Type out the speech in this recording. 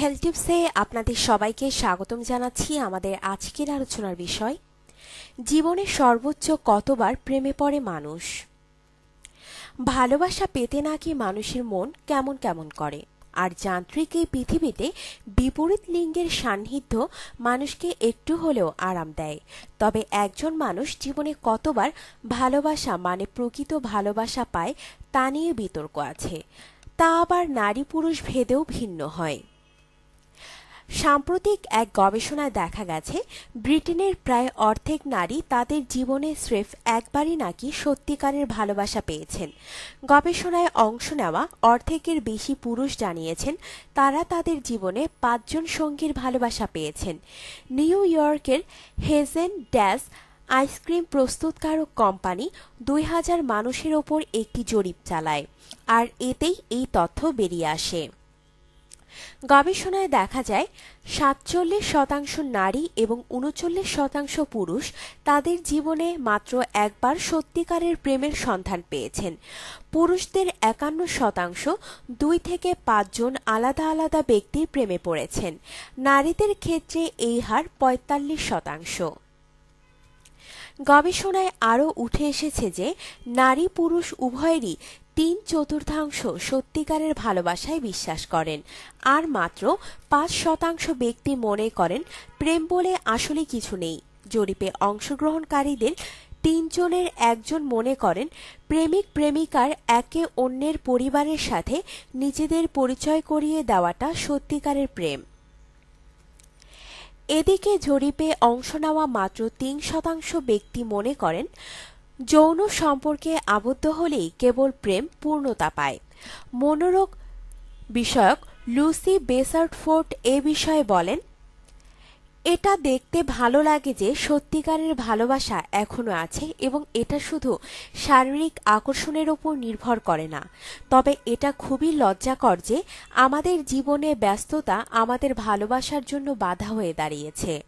Health টিপসে আপনাদের সবাইকে স্বাগতম জানাচ্ছি আমাদের আজকের আলোচনার বিষয়, জীবনে সর্বোচ্চ কতবার প্রেমে পড়ে মানুষ? ভালোবাসা পেতে নাকি মানুষের মন কেমন কেমন করে? আর যান্ত্রিক এই পৃথিবীতে বিপরীত লিঙ্গের সান্নিধ্য মানুষকে একটু হলেও আরাম দেয়। তবে একজন মানুষ জীবনে কতবার ভালোবাসা মানে প্রকৃত ভালোবাসা পায় তা নিয়ে বিতর্ক আছে। তা আবার নারী পুরুষ ভেদেও ভিন্ন হয়। সাম্প্রতিক এক গবেষণায় দেখা গেছে, ব্রিটেনের প্রায় অর্ধেক নারী তাদের জীবনে স্রেফ একবারই নাকি সত্যিকারের ভালোবাসা পেয়েছেন। গবেষণায় অংশ নেওয়া অর্ধেকের বেশি পুরুষ জানিয়েছেন, তারা তাদের জীবনে পাঁচজন সঙ্গীর ভালোবাসা পেয়েছেন। নিউ ইয়র্কের হেজেন ড্যাস আইসক্রিম প্রস্তুতকারক কোম্পানি দুই হাজার মানুষের ওপর একটি জরিপ চালায়, আর এতেই এই তথ্য বেরিয়ে আসে। গবেষণায় দেখা যায়, সাতচল্লিশ শতাংশ নারী এবং উনচল্লিশ শতাংশ পুরুষ তাদের জীবনে মাত্র একবার সত্যিকারের প্রেমের সন্ধান পেয়েছেন। পুরুষদের একান্ন শতাংশ দুই থেকে পাঁচজন আলাদা আলাদা ব্যক্তির প্রেমে পড়েছেন। নারীদের ক্ষেত্রে এই হার পঁয়তাল্লিশ শতাংশ। গবেষণায় আরও উঠে এসেছে যে নারী পুরুষ উভয়েরই তিন চতুর্থাংশ সত্যিকারের ভালোবাসায় বিশ্বাস করেন। আর মাত্র পাঁচ শতাংশ ব্যক্তি মনে করেন, প্রেম বলে আসলে কিছু নেই। জরিপে অংশগ্রহণকারীদের তিনজনের একজন মনে করেন, প্রেমিক প্রেমিকার একে অন্যের পরিবারের সাথে নিজেদের পরিচয় করিয়ে দেওয়াটা সত্যিকারের প্রেম। এদিকে জরিপে অংশ নেওয়া মাত্র তিন শতাংশ ব্যক্তি মনে করেন যৌন সম্পর্কে আবদ্ধ হলেই কেবল প্রেম পূর্ণতা পায়। মনোরোগ বিষয়ক লুসি বেসার্টফোর্ড এ বিষয়ে বলেন, এটা দেখতে ভালো লাগে যে সত্যিকারের ভালোবাসা এখনও আছে এবং এটা শুধু শারীরিক আকর্ষণের ওপর নির্ভর করে না। তবে এটা খুবই লজ্জাকর যে আমাদের জীবনে ব্যস্ততা আমাদের ভালোবাসার জন্য বাধা হয়ে দাঁড়িয়েছে।